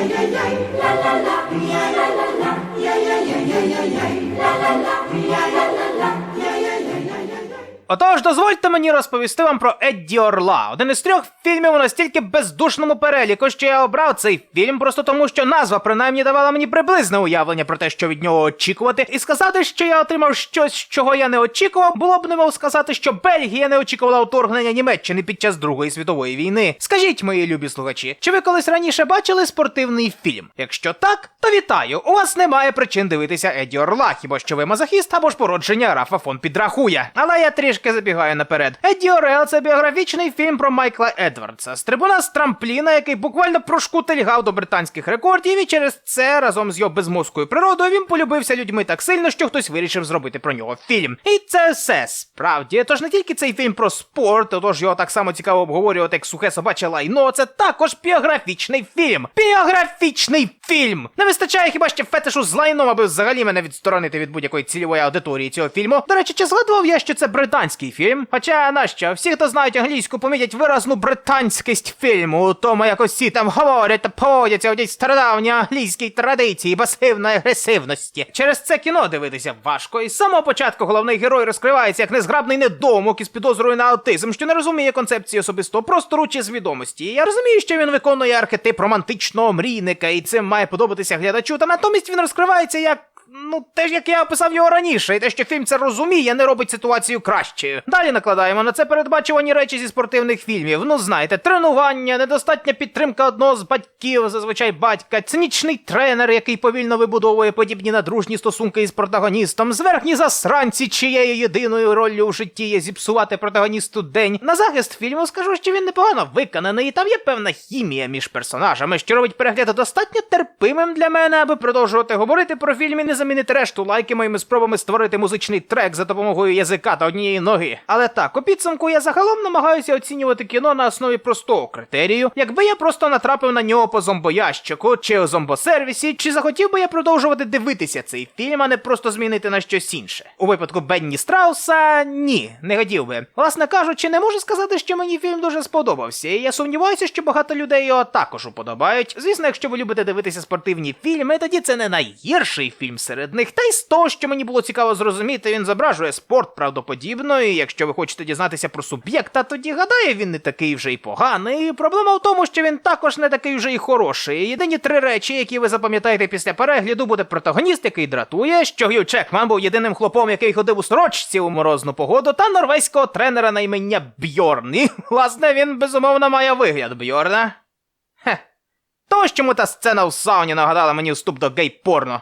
la la la la la Отож, дозвольте мені розповісти вам про Едді Орла, один із трьох фільмів у настільки бездушному переліку, що я обрав цей фільм просто тому, що назва принаймні давала мені приблизне уявлення про те, що від нього очікувати, і сказати, що я отримав щось, чого я не очікував, було б немов сказати, що Бельгія не очікувала вторгнення Німеччини під час Другої світової війни. Скажіть, мої любі слухачі, чи ви колись раніше бачили спортивний фільм? Якщо так, то вітаю! У вас немає причин дивитися Едді Орла, хіба що ви мазохіст або ж породження Рафа фон підрахує. Але я трішки забігаю наперед. Едді Орел це біографічний фільм про Майкла Едвардса, стрибуна з трампліна, який буквально прошкутильгав до британських рекордів, і через це разом з його безмозкою природою він полюбився людьми так сильно, що хтось вирішив зробити про нього фільм. І це все справді. Тож не тільки цей фільм про спорт, тож його так само цікаво обговорювати, як сухе собаче лайно. Це також біографічний фільм. Біографічний фільм! Не вистачає хіба ще фетишу з лайном, аби взагалі мене відсторонити від будь-якої цільової аудиторії цього фільму. До речі, чи згадував я, що це британський фільм? Хоча нащо? Всі, хто знають англійську, помітять виразну британськість фільму, тому як усі там говорять та поводяться тій стародавній англійській традиції пасивної агресивності. Через це кіно дивитися важко, і з самого початку головний герой розкривається як незграбний недомок із підозрою на аутизм, що не розуміє концепції особистого простору чи свідомості. І я розумію, що він виконує архетип романтичного мрійника, і цим має подобатися глядачу, та натомість він розкривається як. Ну, те ж як я описав його раніше, і те, що фільм це розуміє, не робить ситуацію кращою. Далі накладаємо на це передбачувані речі зі спортивних фільмів. Ну, знаєте, тренування, недостатня підтримка одного з батьків, зазвичай батька, цинічний тренер, який повільно вибудовує подібні надружні стосунки із протагоністом, зверхні засранці, чиєю єдиною роллю у житті є зіпсувати протагоністу день. На захист фільму скажу, що він непогано виконаний, і там є певна хімія між персонажами, що робить перегляд достатньо терпимим для мене, аби продовжувати говорити про фільм і не замінити решту лайки моїми спробами створити музичний трек за допомогою язика та однієї ноги. Але так, у підсумку я загалом намагаюся оцінювати кіно на основі простого критерію, якби я просто натрапив на нього по зомбоящику чи у зомбосервісі, чи захотів би я продовжувати дивитися цей фільм, а не просто змінити на щось інше. У випадку Бенні Страуса ні, не хотів би. Власне кажучи, не можу сказати, що мені фільм дуже сподобався, і я сумніваюся, що багато людей його також уподобають. Звісно, якщо ви любите дивитися спортивні фільми, тоді це не найгірший фільм серед них. Та й з того, що мені було цікаво зрозуміти, він зображує спорт правдоподібно, і якщо ви хочете дізнатися про суб'єкта, тоді гадаю, він не такий вже й поганий. Проблема в тому, що він також не такий вже й хороший. Єдині три речі, які ви запам'ятаєте після перегляду, буде протагоніст, який дратує, що Гью Чекман був єдиним хлопом, який ходив у сорочці у морозну погоду, та норвезького тренера на ім'я Бьорн. І, власне, він безумовно має вигляд Бьорна. Хе. То, чому та сцена в сауні нагадала мені вступ до гей-порно.